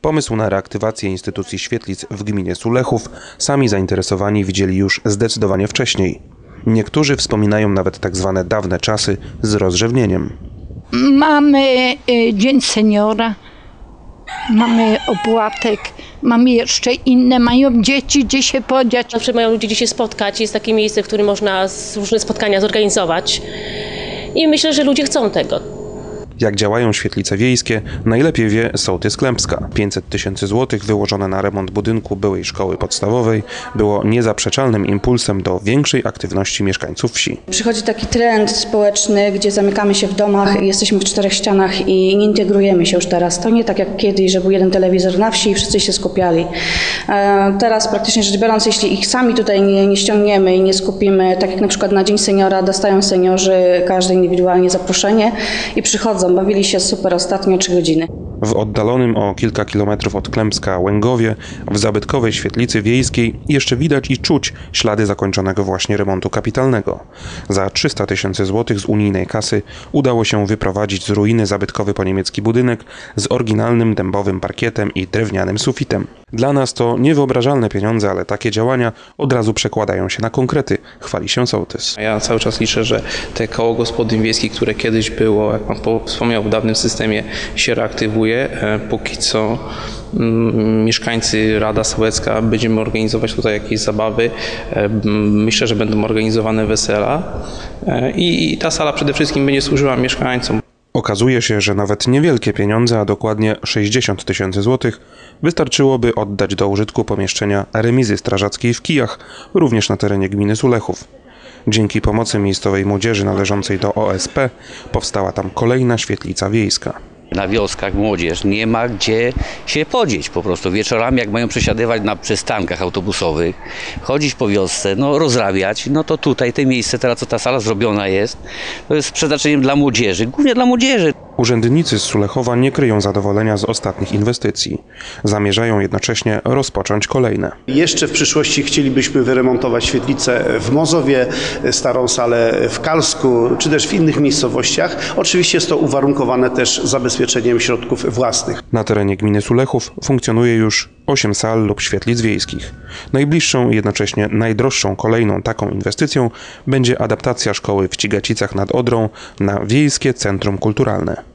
Pomysł na reaktywację instytucji świetlic w gminie Sulechów sami zainteresowani widzieli już zdecydowanie wcześniej. Niektórzy wspominają nawet tak zwane dawne czasy z rozrzewnieniem. Mamy y, Dzień Seniora, mamy opłatek, mamy jeszcze inne, mają dzieci gdzie się podziać. Zawsze mają ludzie gdzie się spotkać, jest takie miejsce, w którym można różne spotkania zorganizować. I myślę, że ludzie chcą tego. Jak działają świetlice wiejskie, najlepiej wie sołtys Klępska. 500 tysięcy złotych wyłożone na remont budynku byłej szkoły podstawowej było niezaprzeczalnym impulsem do większej aktywności mieszkańców wsi. Przychodzi taki trend społeczny, gdzie zamykamy się w domach, jesteśmy w czterech ścianach i nie integrujemy się już teraz. To nie tak jak kiedyś, że był jeden telewizor na wsi i wszyscy się skupiali. E, Teraz praktycznie rzecz biorąc, jeśli ich sami tutaj nie, nie ściągniemy i nie skupimy, tak jak na przykład na Dzień Seniora dostają seniorzy każdy indywidualnie zaproszenie i przychodzą, bawili się super ostatnio trzy godziny. W oddalonym o kilka kilometrów od Klępska Łęgowie, w zabytkowej świetlicy wiejskiej jeszcze widać i czuć ślady zakończonego właśnie remontu kapitalnego. Za 300 tysięcy złotych z unijnej kasy udało się wyprowadzić z ruiny zabytkowy poniemiecki budynek z oryginalnym dębowym parkietem i drewnianym sufitem. Dla nas to niewyobrażalne pieniądze, ale takie działania od razu przekładają się na konkrety, chwali się sołtys. Ja cały czas liczę, że te koło gospodyń wiejskich, które kiedyś było, jak pan po- wspomniał, w dawnym systemie się reaktywuje. E, Póki co mm, mieszkańcy Rada Sołecka będziemy organizować tutaj jakieś zabawy. E, Myślę, że będą organizowane wesela E, i ta sala przede wszystkim będzie służyła mieszkańcom. Okazuje się, że nawet niewielkie pieniądze, a dokładnie 60 tysięcy złotych, wystarczyłoby oddać do użytku pomieszczenia remizy strażackiej w Kijach, również na terenie gminy Sulechów. Dzięki pomocy miejscowej młodzieży należącej do OSP powstała tam kolejna świetlica wiejska. Na wioskach młodzież nie ma gdzie się podzieć po prostu. Wieczorami jak mają przesiadywać na przystankach autobusowych, chodzić po wiosce, no rozrabiać, no to tutaj te miejsce, teraz co ta sala zrobiona jest, to jest przeznaczeniem dla młodzieży, głównie dla młodzieży. Urzędnicy z Sulechowa nie kryją zadowolenia z ostatnich inwestycji. Zamierzają jednocześnie rozpocząć kolejne. Jeszcze w przyszłości chcielibyśmy wyremontować świetlicę w Mozowie, starą salę w Kalsku, czy też w innych miejscowościach. Oczywiście jest to uwarunkowane też zabezpieczeniem środków własnych. Na terenie gminy Sulechów funkcjonuje już 8 sal lub świetlic wiejskich. Najbliższą i jednocześnie najdroższą kolejną taką inwestycją będzie adaptacja szkoły w Cigacicach nad Odrą na Wiejskie Centrum Kulturalne.